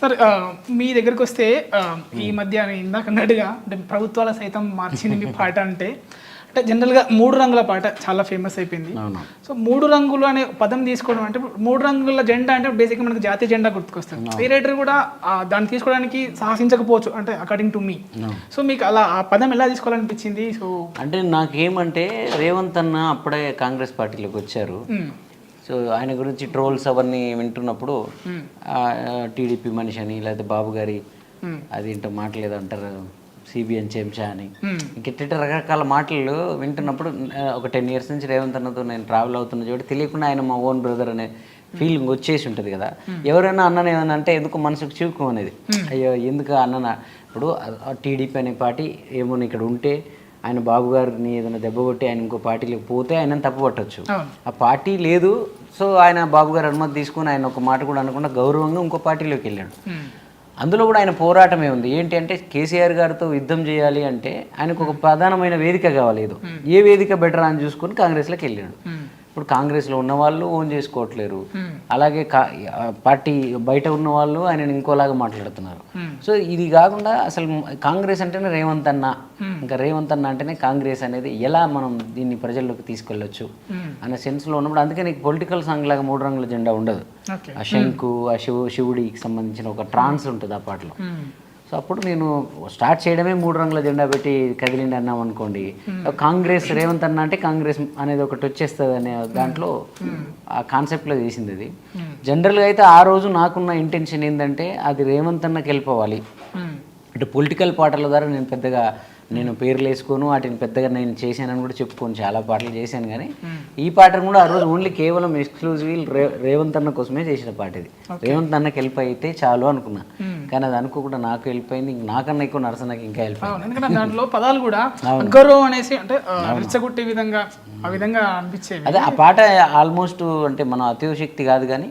Sir ఆ, మీ దగ్గరికి వస్తే ఆ, ఈ మధ్య నేను ఇందాక అన్నట్టుగా అంటే ప్రభుత్వాల సైతం మార్చింది మీ పాట అంటే అంటే జనరల్గా మూడు రంగుల పాట చాలా ఫేమస్ అయిపోయింది. సో మూడు రంగులు అనే పదం తీసుకోవడం అంటే మూడు రంగుల జెండా అంటే బేసిక్గా మనకు జాతీయ జెండా గుర్తుకొస్తుంది. రైటర్ కూడా దాన్ని తీసుకోవడానికి సాహసించకపోవచ్చు అంటే అకార్డింగ్ టు మీ సో మీకు అలా ఆ పదం ఎలా తీసుకోవాలనిపించింది? సో అంటే నాకేమంటే రేవంత్ అన్న అప్పుడే కాంగ్రెస్ పార్టీలోకి వచ్చారు. మ్, సో ఆయన గురించి ట్రోల్స్ అవన్నీ వింటున్నప్పుడు టీడీపీ మనిషి అని లేకపోతే బాబు గారి మ్, అది ఏంటో మాటలేదు అంటారు. సిబిఎన్ చెంచా అని. మ్, ఇంకెట్ట రకరకాల మాటలు వింటున్నప్పుడు ఒక టెన్ ఇయర్స్ నుంచి రేవంత్ అన్నతో నేను ట్రావెల్ అవుతున్న చోటు తెలియకుండా ఆయన మా ఓన్ బ్రదర్ అనే ఫీలింగ్ వచ్చేసి ఉంటుంది కదా. ఎవరైనా అన్నని ఏమన్నా అంటే ఎందుకు మనసుకు చివుకు అనేది? అయ్యో ఎందుకు అన్న ఇప్పుడు టీడీపీ అనే పార్టీ ఏమో ఇక్కడ ఉంటే ఆయన బాబు గారిని ఏదైనా దెబ్బ కొట్టి ఆయన ఇంకో పార్టీలోకి పోతే ఆయన తప్పు పట్టొచ్చు అవును. ఆ పార్టీ లేదు. సో ఆయన బాబు గారు అనుమతి తీసుకుని ఆయన ఒక మాట కూడా అనకుండా గౌరవంగా ఇంకో పార్టీలోకి వెళ్ళాడు. అందులో కూడా ఆయన పోరాటమే ఉంది. ఏంటి అంటే కేసీఆర్ గారితో యుద్ధం చేయాలి అంటే ఆయనకు ఒక ప్రధానమైన వేదిక కావాలి ఏదో. ఏ వేదిక బెటర్ అని చూసుకొని కాంగ్రెస్లోకి వెళ్ళాడు. ఇప్పుడు కాంగ్రెస్లో ఉన్న వాళ్ళు ఓన్ చేసుకోవట్లేరు. అలాగే పార్టీ బయట ఉన్న వాళ్ళు ఆయన ఇంకోలాగా మాట్లాడుతున్నారు. సో ఇది కాకుండా అసలు కాంగ్రెస్ అంటేనే రేవంత్ అన్న. ఇంకా రేవంత్ అన్న అంటేనే కాంగ్రెస్ అనేది ఎలా మనం దీన్ని ప్రజల్లోకి తీసుకెళ్ళొచ్చు అనే సెన్స్లో ఉన్నప్పుడు అందుకే నీకు పొలిటికల్ సాంగ్ లాగా మూడు రంగుల జెండా ఉండదు. ఆ శంకు ఆ శివు శివుడికి సంబంధించిన ఒక ట్రాన్స్ ఉంటుంది ఆ పాటలో. సో అప్పుడు నేను స్టార్ట్ చేయడమే మూడు రంగుల జెండా పెట్టి కదిలిండి అన్నాం అనుకోండి. కాంగ్రెస్ రేవంత్ అన్న అంటే కాంగ్రెస్ అనేది ఒకటి వచ్చేస్తుంది అనే దాంట్లో ఆ కాన్సెప్ట్లో చేసింది అది జనరల్గా అయితే ఆ రోజు నాకున్న ఇంటెన్షన్ ఏంటంటే అది రేవంత్ అన్నకి వెళ్ళిపోవాలి అంటే పొలిటికల్ పాటల ద్వారా నేను పెద్దగా నేను పేర్లు వేసుకోను వాటిని పెద్దగా నేను చేశానని కూడా చెప్పుకోను. చాలా పాటలు చేశాను కానీ ఈ పాటను కూడా ఆ రోజు ఓన్లీ కేవలం ఎక్స్క్లూజివ్ రే రేవంత్ అన్న కోసమే చేసిన పాట ఇది. రేవంత్ అన్నకి వెళ్ళిపోయి అయితే చాలు అనుకున్నా. కానీ అది అనుకోకుండా నాకు వెళ్ళిపోయింది ఇంక నాకన్నా ఎక్కువ నరసనకి ఇంకా అవును. ఎందుకంటే దాంట్లో పదాలు కూడా గౌరవం అనేసి అంటే రెచ్చగొట్టే విధంగా ఆ విధంగా అనిపించేవి. అదే ఆ పాట ఆల్మోస్ట్ అంటే మన అతిశక్తి కాదు కానీ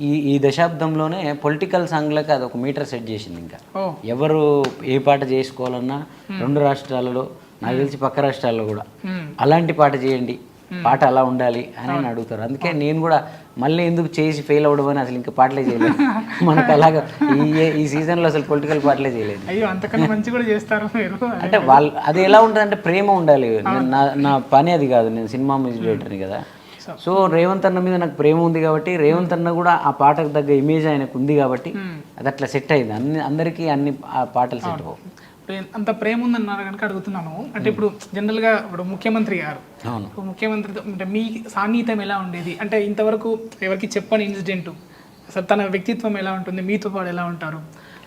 ఈ ఈ దశాబ్దంలోనే పొలిటికల్ సాంగ్లకు అది ఒక మీటర్ సెట్ చేసింది ఇంకా. ఎవరు ఏ పాట చేసుకోవాలన్నా రెండు రాష్ట్రాలలో నాకు తెలిసి పక్క రాష్ట్రాల్లో కూడా అలాంటి పాట చేయండి పాట అలా ఉండాలి అని అని అడుగుతారు. అందుకే నేను కూడా మళ్ళీ ఎందుకు చేసి ఫెయిల్ అవ్వడం అని అసలు ఇంకా పాటలే చేయలేదు. మనకు అలాగా ఈ ఈ సీజన్లో అసలు పొలిటికల్ పాటలే చేయలేదు. అయ్యో అంతకన్నా మంచి కూడా చేస్తారు మీరు? అంటే వాళ్ళు అది ఎలా ఉంటుంది అంటే ప్రేమ ఉండాలి. నేను- నా నా పని అది కాదు. నేను సినిమా మ్యూజిక్ డైరెక్టర్ని కదా. సో రేవంత్ అన్న మీద నాకు ప్రేమ ఉంది కాబట్టి రేవంత్ అన్న కూడా ఆ పాటకు తగ్గ ఇమేజ్ ఆయనకు ఉంది కాబట్టి అది అట్లా సెట్ అయింది. అన్ని అందరికీ అన్ని ఆ పాటలు సెట్ అవ్వవు అంత ప్రేమ ఉందన్నారు కనుక అడుగుతున్నాను. అంటే ఇప్పుడు జనరల్గా ఇప్పుడు ముఖ్యమంత్రి గారు. ముఖ్యమంత్రితో అంటే మీ సాన్నిహిత్యం ఎలా ఉండేది? అంటే ఇంతవరకు ఎవరికి చెప్పని ఇన్సిడెంట్ అసలు తన వ్యక్తిత్వం ఎలా ఉంటుంది? మీతో పాటు ఎలా ఉంటారు?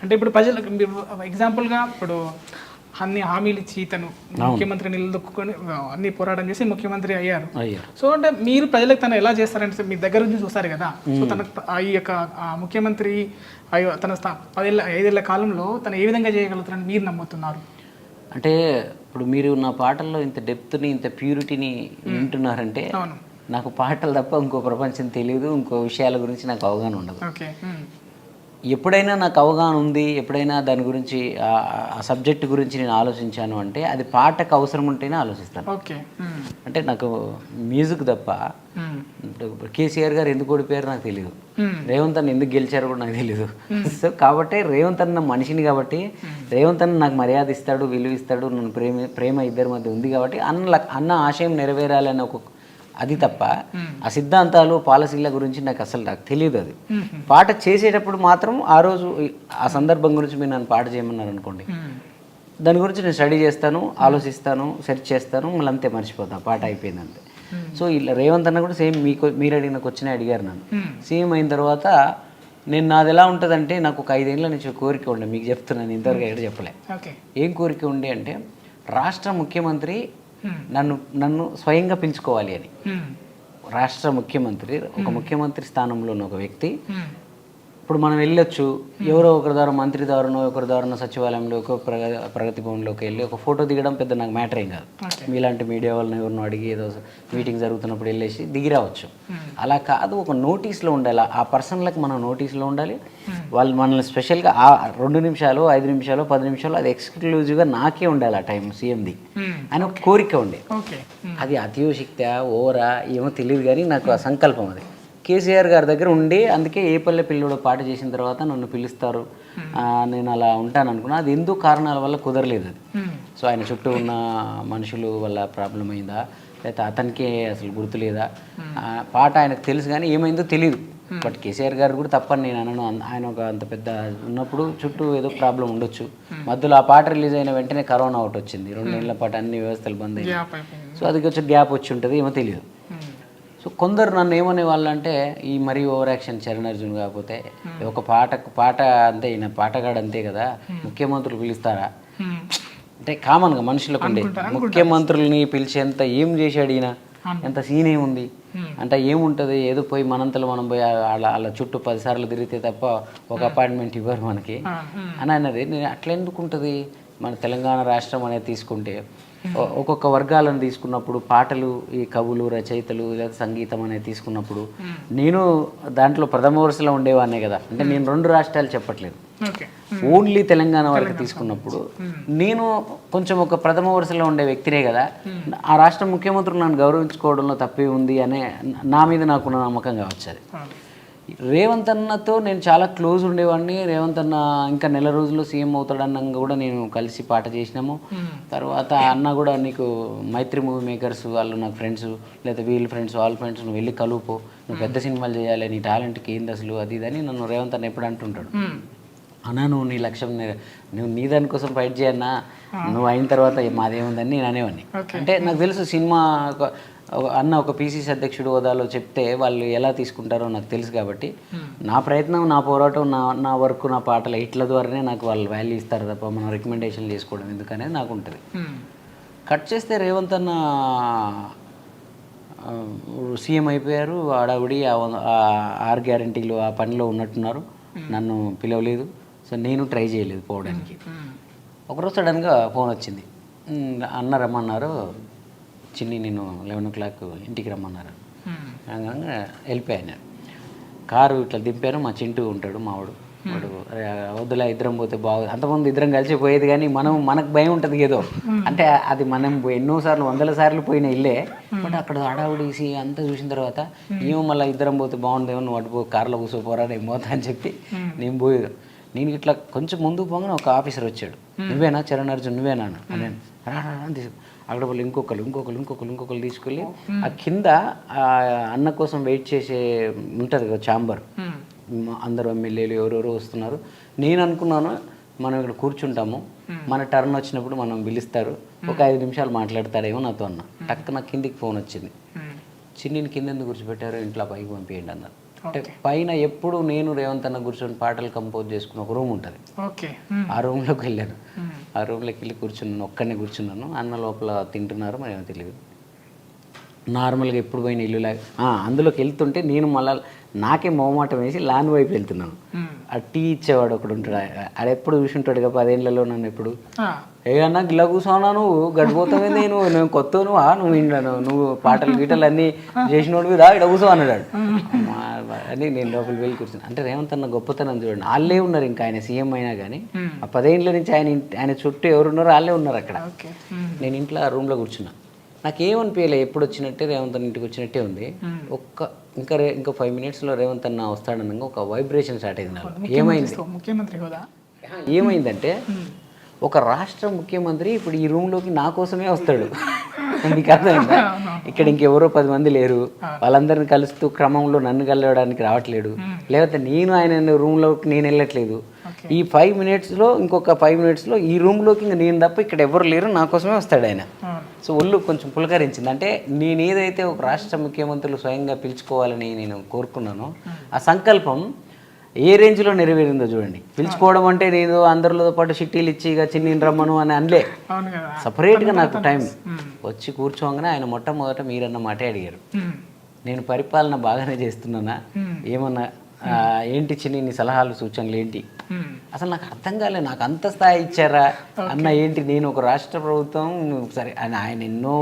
అంటే ఇప్పుడు ప్రజలకు ఎగ్జాంపుల్గా ఇప్పుడు అన్ని హామీలు ఇచ్చి తను ముఖ్యమంత్రి నిలదొక్కుని అన్ని పోరాటం చేసి ముఖ్యమంత్రి అయ్యారు. సో అంటే మీరు ప్రజలకు తను ఎలా చేస్తారంటే మీ దగ్గర నుంచి చూస్తారు కదా. సో తన ఈ యొక్క ముఖ్యమంత్రి తన పదేళ్ళ ఐదేళ్ళ కాలంలో తను ఏ విధంగా చేయగలుగుతారని మీరు నమ్ముతున్నారు? అంటే ఇప్పుడు మీరు నా పాటల్లో ఇంత డెప్త్ని ఇంత ప్యూరిటీని వింటున్నారంటే నాకు పాటలు తప్ప ఇంకో ప్రపంచం తెలియదు ఇంకో విషయాల గురించి నాకు అవగాహన ఉండదు. ఎప్పుడైనా నాకు అవగాహన ఉంది ఎప్పుడైనా దాని గురించి ఆ- సబ్జెక్ట్ గురించి నేను ఆలోచించాను అంటే అది పాటకు అవసరం ఉంటేనే ఆలోచిస్తాను. ఓకే. అంటే నాకు మ్యూజిక్ తప్ప కేసీఆర్ గారు ఎందుకు ఓడిపోయారో నాకు తెలియదు. రేవంత్ అన్న ఎందుకు గెలిచారో కూడా నాకు తెలియదు సో కాబట్టి రేవంత్ అన్న మనిషిని కాబట్టి రేవంత్ అన్న నాకు మర్యాద ఇస్తాడు విలువ ఇస్తాడు నన్ను ప్రేమ ప్రేమ ఇద్దరి మధ్య ఉంది కాబట్టి అన్న అన్న ఆశయం నెరవేరాలని ఒక అది తప్ప ఆ సిద్ధాంతాలు పాలసీల గురించి నాకు అసలు నాకు తెలియదు అది. పాట చేసేటప్పుడు మాత్రం ఆ రోజు ఆ సందర్భం గురించి మీరు నన్ను పాట చేయమన్నారు అనుకోండి. దాని గురించి నేను స్టడీ చేస్తాను ఆలోచిస్తాను సెర్చ్ చేస్తాను మళ్ళీ అంతే మర్చిపోతాను పాట అయిపోయింది అంతే సో ఇలా రేవంత్ అన్న కూడా సేమ్ మీకు మీరు అడిగిన క్వశ్చన్ అడిగారు నన్ను. సీఎం అయిన తర్వాత నేను నాది ఎలా ఉంటుందంటే నాకు ఒక ఐదేళ్ళ నుంచి కోరిక ఉండే మీకు చెప్తున్నాను ఇంతవరకు ఎక్కడ చెప్పలే. ఏం కోరిక ఉండే అంటే రాష్ట్ర ముఖ్యమంత్రి. నన్ను నన్ను స్వయంగా పెంచుకోవాలి అని ఉమ్. రాష్ట్ర ముఖ్యమంత్రి ఒక ముఖ్యమంత్రి స్థానంలో ఉన్న ఒక వ్యక్తి. ఇప్పుడు మనం వెళ్ళొచ్చు. ఎవరో ఒకరి ద్వారా మంత్రి ద్వారానో ఒకరి ద్వారానో సచివాలయంలో ఒక ప్రగ ప్రగతి భవన్లోకి వెళ్ళి ఒక ఫోటో దిగడం పెద్ద నాకు మ్యాటర్ ఏం కాదు. మీలాంటి మీడియా వాళ్ళని ఎవరినో అడిగి ఏదో మీటింగ్ జరుగుతున్నప్పుడు వెళ్ళేసి దిగి రావచ్చు. అలా కాదు ఒక నోటీస్లో ఉండాలి. ఆ పర్సన్లకు మనం నోటీస్లో ఉండాలి. వాళ్ళు మనల్ని స్పెషల్గా ఆ రెండు నిమిషాలు ఐదు నిమిషాలు పది నిమిషాలు అది ఎక్స్క్లూజివ్గా నాకే ఉండాలి ఆ టైం సీఎంది. అని ఒక కోరిక ఉండే. అది అతియోశక్తి ఓవరా ఏమో తెలియదు కానీ నాకు ఆ సంకల్పం అది. కేసీఆర్ గారి దగ్గర ఉండి అందుకే ఏ పల్లె పిల్లడు పాట చేసిన తర్వాత నన్ను పిలుస్తారు. ఆ, నేను అలా ఉంటాను అనుకున్నా. అది ఎందుకు కారణాల వల్ల కుదరలేదు అది. మ్మ్. సో ఆయన చుట్టూ ఉన్న మనుషులు వల్ల ప్రాబ్లం అయిందా? లేకపోతే అతనికే అసలు గుర్తులేదా ఆ పాట ఆయనకు తెలుసు కానీ ఏమైందో తెలియదు బట్ కేసీఆర్ గారు కూడా తప్పని నేను అనను. అన్- ఆయన ఒక అంత పెద్ద ఉన్నప్పుడు చుట్టూ ఏదో ప్రాబ్లం ఉండొచ్చు. మధ్యలో ఆ పాట రిలీజ్ అయిన వెంటనే కరోనా ఒకటి వచ్చింది. రెండేళ్ళ పాటు అన్ని వ్యవస్థలు బంద్ అయ్యాయి సో అది కొంచెం గ్యాప్ వచ్చి ఉంటుంది ఏమో తెలియదు. సో కొందరు నన్ను ఏమనే వాళ్ళంటే ఈ మరీ ఓవర్ యాక్షన్ చరణ్ అర్జున్ కాకపోతే ఒక పాటకు పాట అంతే ఈయన పాటగాడు అంతే కదా ముఖ్యమంత్రులు పిలుస్తారా. అంటే కామన్గా మనుషులకు ఉండే ముఖ్యమంత్రుల్ని పిలిచేంత ఏం చేశాడు ఈయన? ఎంత సీన్ ఏముంది? అంటే ఏముంటుంది? ఏదో పోయి మనంతలో మనం పోయి అలా అలా చుట్టూ పదిసార్లు తిరిగితే తప్ప ఒక అపాయింట్మెంట్ ఇవ్వరు మనకి. అని అన్నది నేను అట్లా ఎందుకు ఉంటుంది? మన తెలంగాణ రాష్ట్రం అనేది తీసుకుంటే ఒక్కొక్క వర్గాలను తీసుకున్నప్పుడు పాటలు ఈ కవులు రచయితలు లేదా సంగీతం అనేది తీసుకున్నప్పుడు నేను దాంట్లో ప్రథమ వరుసలో ఉండేవాడినే కదా. అంటే నేను రెండు రాష్ట్రాలు చెప్పట్లేదు. ఓన్లీ తెలంగాణ వరకు తీసుకున్నప్పుడు నేను కొంచెం ఒక ప్రథమ వరుసలో ఉండే వ్యక్తినే కదా. ఆ రాష్ట్ర ముఖ్యమంత్రులు నన్ను గౌరవించుకోవడంలో తప్పే ఉంది అనే నా మీద నాకున్న నమ్మకం కావచ్చు అది. రేవంత్ అన్నతో నేను చాలా క్లోజ్ ఉండేవాడిని. రేవంత్ అన్న ఇంకా నెల రోజుల్లో సీఎం అవుతాడన్న కూడా నేను కలిసి పాట చేసినాము. తర్వాత అన్న కూడా నీకు మైత్రి మూవీ మేకర్స్ వాళ్ళు నాకు ఫ్రెండ్స్ లేదా వీళ్ళ ఫ్రెండ్స్ వాళ్ళ ఫ్రెండ్స్ నువ్వు వెళ్ళి కలుపుకో నువ్వు పెద్ద సినిమాలు చేయాలి నీ టాలెంట్కి ఏంది అసలు అది ఇది అని నన్ను రేవంత్ అన్న ఎప్పుడు అంటుంటాడు. అన్నా నువ్వు నీ లక్ష్యం నువ్వు నీ దానికోసం ఫైట్ చేయన్నా నువ్వు అయిన తర్వాత మాదేముందని నేను అనేవాడిని. అంటే నాకు తెలుసు సినిమా అన్న ఒక పీసీసీ అధ్యక్షుడు హోదాలో చెప్తే వాళ్ళు ఎలా తీసుకుంటారో నాకు తెలుసు కాబట్టి నా ప్రయత్నం నా పోరాటం నా నా వర్క్ నా పాటలు ఇట్ల ద్వారానే నాకు వాళ్ళు వాల్యూ ఇస్తారు తప్ప మనం రికమెండేషన్ చేసుకోవడం ఎందుకనేది నాకు ఉంటుంది. కట్ చేస్తే రేవంత్ అన్న సీఎం అయిపోయారు ఆడవిడి ఆరు గ్యారంటీలు ఆ పనిలో ఉన్నట్టున్నారు. నన్ను పిలవలేదు. సో నేను ట్రై చేయలేదు పోవడానికి. ఒకరోజు సడన్గా ఫోన్ వచ్చింది. "ఉమ్, అన్న రమ్మన్నారు. చిన్ని నేను లెవెన్ ఓ క్లాక్ ఇంటికి రమ్మన్నారు. వెళ్ళిపోయాను నేను. కారు ఇట్లా దింపాను మా చింటూ ఉంటాడు మావాడు వాడు. "అరే, వద్దులే ఇద్దరం పోతే బాగు అంతకుముందు ఇద్దరం కలిసి పోయేది కానీ మనం మనకు భయం ఉంటుంది ఏదో. అంటే అది మనం ఎన్నో సార్లు వందల సార్లు పోయిన ఇల్లే. బట్ అక్కడ హడావుడిసి అంతా చూసిన తర్వాత ఏమో మళ్ళీ ఇద్దరం పోతే బాగుండేమో నువ్వు అటు పో కార్లో కూర్చోపోరా నేను పోతా అని చెప్పి నేను పోయేది. నేను ఇట్లా కొంచెం ముందుకు పోగానే ఒక ఆఫీసర్ వచ్చాడు. నువ్వేనా చరణ్ అర్జున్ నువ్వేనా అని నేను రా రా రా" అని తీసుకు అక్కడ వాళ్ళు ఇంకొకరు ఇంకొకరు ఇంకొకరు ఇంకొకరు తీసుకెళ్ళి ఆ కింద అన్న కోసం వెయిట్ చేసే ఉంటుంది కదా ఛాంబర్. అందరూ ఎమ్మెల్యేలు ఎవరెవరో వస్తున్నారు. నేను అనుకున్నాను మనం ఇక్కడ కూర్చుంటాము. మన టర్న్ వచ్చినప్పుడు మనం పిలుస్తారు. ఒక ఐదు నిమిషాలు మాట్లాడతారేమో నాతో అన్న. టక్ నాకు కిందికి ఫోన్ వచ్చింది. చిన్నిని కింద ఎందుకు కూర్చోబెట్టారు? ఇంట్లో పైకి పంపించండి అన్నారు. అంటే పైన ఎప్పుడు నేను రేవంత్ అన్న కూర్చొని పాటలు కంపోజ్ చేసుకుని ఒక రూమ్ ఉంటుంది. ఓకే. ఆ రూమ్లోకి వెళ్ళాను. మ్మ్. ఆ రూమ్లోకి వెళ్ళి కూర్చున్నాను ఒక్కనే కూర్చున్నాను. అన్న లోపల తింటున్నారు మరి ఏమో తెలియదు నార్మల్గా ఎప్పుడు పోయిన ఇల్లు లాగా ఆ, అందులోకి వెళ్తుంటే నేను మళ్ళీ నాకే మొహమాటం వేసి లాన్ వైపు వెళ్తున్నాను. మ్మ్. ఆ టీ ఇచ్చేవాడు ఒకడు ఉంటాడు. అది ఎప్పుడు చూసి ఉంటాడు కదా పదేళ్ళలో నన్ను ఎప్పుడు? ఆ. ఏ అన్నా గిల్ల కూర్చోనా నువ్వు గడిపోతావే నేను నేను కొత్త నువ్వు? నువ్వు ఇంట్లో నువ్వు పాటలు గీటలు అన్నీ చేసినోడు మీద ఇక్కడ కూర్చో అన్నాడు. అని నేను లోపలికి వెళ్ళి కూర్చున్నాను అంటే రేవంత్ అన్న గొప్పతనం చూడండి. వాళ్ళే ఉన్నారు ఇంకా ఆయన సీఎం అయినా కానీ ఆ పదేళ్ళ నుంచి ఆయన ఆయన చుట్టూ ఎవరున్నారో వాళ్ళే ఉన్నారు అక్కడ. మ్మ్. నేను ఇంట్లో ఆ రూమ్లో కూర్చున్నా. నాకేమనిపించలే ఎప్పుడు వచ్చినట్టే రేవంత్ అన్న ఇంటికి వచ్చినట్టే ఉంది. ఒక్క ఇంకా రే ఇంకా ఫైవ్ మినిట్స్లో రేవంత్ అన్న వస్తాడనగా ఒక వైబ్రేషన్ స్టార్ట్ అయింది నాకు ఏమైంది? ముఖ్యమంత్రి హోదా? ఏమైందంటే ఒక రాష్ట్ర ముఖ్యమంత్రి ఇప్పుడు ఈ రూమ్లోకి నా కోసమే వస్తాడు. మీకు అర్థమైందా? ఇక్కడ ఇంకెవరో పది మంది లేరు. వాళ్ళందరిని కలుస్తూ క్రమంలో నన్ను కలవడానికి రావట్లేడు. లేకపోతే నేను ఆయన రూమ్లోకి నేను వెళ్ళట్లేదు. ఈ ఫైవ్ మినిట్స్లో ఇంకొక ఫైవ్ మినిట్స్లో ఈ రూమ్లోకి ఇంకా నేను తప్ప ఇక్కడ ఎవరు లేరు నా కోసమే వస్తాడు ఆయన. సో ఒళ్ళు కొంచెం పులకరించింది. అంటే నేను ఏదైతే ఒక రాష్ట్ర ముఖ్యమంత్రులు స్వయంగా పిలుచుకోవాలని నేను కోరుకున్నానో ఆ సంకల్పం ఏ రేంజ్లో నెరవేరిందో చూడండి. పిలుచుకోవడం అంటే నేను అందరితో పాటు చిట్టీలు ఇచ్చి ఇక చిన్ని రమ్మను అని అనలే. సపరేట్గా నాకు టైం వచ్చి కూర్చోగానే ఆయన మొట్టమొదట మీరన్న మాటే అడిగారు. నేను పరిపాలన బాగానే చేస్తున్నానా? ఏమన్నా ఏంటి చిన్ని నీ సలహాలు సూచనలు ఏంటి. అసలు నాకు అర్థం కాలేదు నాకు అంత స్థాయి ఇచ్చారా? అన్న ఏంటి నేను ఒక రాష్ట్ర ప్రభుత్వం సరే ఆయన ఆయన ఎన్నో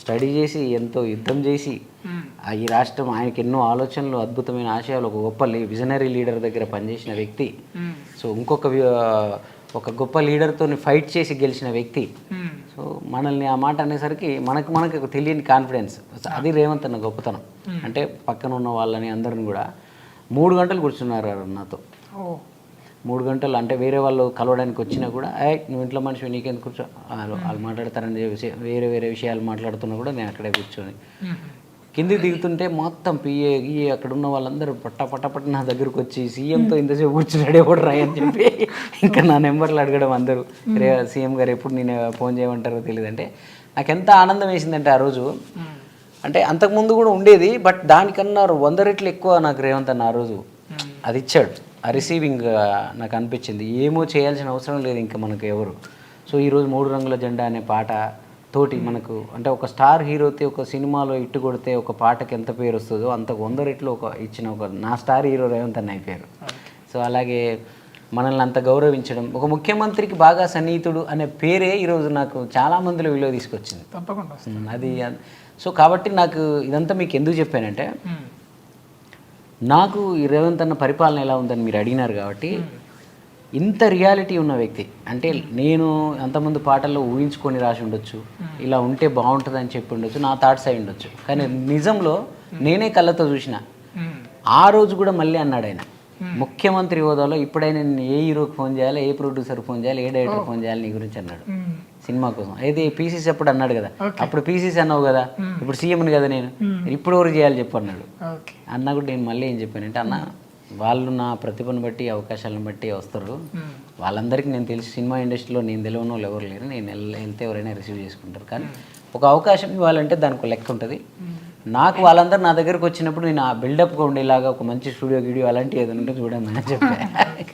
స్టడీ చేసి ఎంతో యుద్ధం చేసి ఈ రాష్ట్రం ఆయనకి ఎన్నో ఆలోచనలు అద్భుతమైన ఆశయాలు ఒక గొప్ప విజనరీ లీడర్ దగ్గర పనిచేసిన వ్యక్తి. సో ఇంకొక ఒక గొప్ప లీడర్తో ఫైట్ చేసి గెలిచిన వ్యక్తి. సో మనల్ని ఆ మాట అనేసరికి మనకు మనకు ఒక తెలియని కాన్ఫిడెన్స్. అది రేవంత్ అన్న గొప్పతనం. అంటే పక్కన ఉన్న వాళ్ళని అందరిని కూడా మూడు గంటలు కూర్చున్నారు నాతో. మూడు గంటలు అంటే వేరే వాళ్ళు కలవడానికి వచ్చినా కూడా ఏ నువ్వు ఇంట్లో మనిషి నీకెందుకు కూర్చో వాళ్ళు వాళ్ళు మాట్లాడతారని వేరే వేరే విషయాలు మాట్లాడుతున్నా కూడా నేను అక్కడే కూర్చొని. కిందికి దిగుతుంటే మొత్తం పిఏ గిఏ అక్కడ ఉన్న వాళ్ళందరూ పట్ట పట్ట పట్ట నా దగ్గరకు వచ్చి సీఎంతో ఇంతసేపు కూర్చున్నాడు ఎవడు రాయి అని చెప్పి ఇంకా నా నెంబర్లు అడగడం అందరూ. రే సీఎం గారు ఎప్పుడు నేను ఫోన్ చేయమంటారో తెలియదు అంటే నాకు ఎంత ఆనందం వేసిందంటే ఆ రోజు. అంటే అంతకుముందు కూడా ఉండేది బట్ దానికన్నా వంద రెట్లు ఎక్కువ నాకు రేవంత్ అన్న ఆ రోజు. అది ఇచ్చాడు. ఆ రిసీవింగ్ నాకు అనిపించింది. ఏమో చేయాల్సిన అవసరం లేదు ఇంకా మనకు ఎవరు. సో ఈరోజు మూడు రంగుల జెండా అనే పాట తోటి మనకు అంటే ఒక స్టార్ హీరోతే ఒక సినిమాలో ఇట్టు కొడితే ఒక పాటకి ఎంత పేరు వస్తుందో అంత వంద రెట్లు ఒక ఇచ్చిన ఒక నా స్టార్ హీరో రేవంత్ అన్న అయిపోయారు సో అలాగే మనల్ని అంత గౌరవించడం ఒక ముఖ్యమంత్రికి బాగా సన్నిహితుడు అనే పేరే ఈరోజు నాకు చాలా మందిలో విలువ తీసుకొచ్చింది. తప్పకుండా అది సో కాబట్టి నాకు ఇదంతా మీకు ఎందుకు చెప్పానంటే. నాకు ఈ రేవంత్ అన్న పరిపాలన ఎలా ఉందని మీరు అడిగినారు కాబట్టి ఇంత రియాలిటీ ఉన్న వ్యక్తి అంటే నేను అంతమంది పాటల్లో ఊహించుకొని రాసి ఉండొచ్చు ఇలా ఉంటే బాగుంటుంది అని చెప్పి ఉండొచ్చు నా థాట్స్ అయి ఉండొచ్చు. కానీ నిజంలో నేనే కళ్ళతో చూసిన. ఆ రోజు కూడా మళ్ళీ అన్నాడు ఆయన. ముఖ్యమంత్రి హోదాలో ఇప్పుడైనా నేను ఏ హీరోకి ఫోన్ చేయాలి ఏ ప్రొడ్యూసర్ ఫోన్ చేయాలి ఏ డైరెక్టర్ ఫోన్ చేయాలి నీ గురించి అన్నాడు. సినిమా కోసం. అయితే పీసీసీ అప్పుడు అన్నాడు కదా. అప్పుడు పీసీసీ అన్నావు కదా. ఇప్పుడు సీఎంని కదా నేను. ఇప్పుడు ఎవరు చేయాలి చెప్పు అన్నాడు. అన్న కూడా నేను మళ్ళీ ఏం చెప్పానంటే అన్న వాళ్ళు నా ప్రతిభను బట్టి అవకాశాలను బట్టి వస్తారు. వాళ్ళందరికీ నేను తెలిసి సినిమా ఇండస్ట్రీలో నేను తెలియని వాళ్ళు ఎవరు లేరు. నేను వెళ్- వెళ్తే ఎవరైనా రిసీవ్ చేసుకుంటారు. కానీ ఒక అవకాశం ఇవ్వాలంటే దానికి లెక్క ఉంటుంది. నాకు వాళ్ళందరూ నా దగ్గరకు వచ్చినప్పుడు నేను ఆ బిల్డప్గా ఉండేలాగా ఒక మంచి స్టూడియో వీడియో అలాంటివి ఏదైనా ఉంటే చూడమని చెప్పాను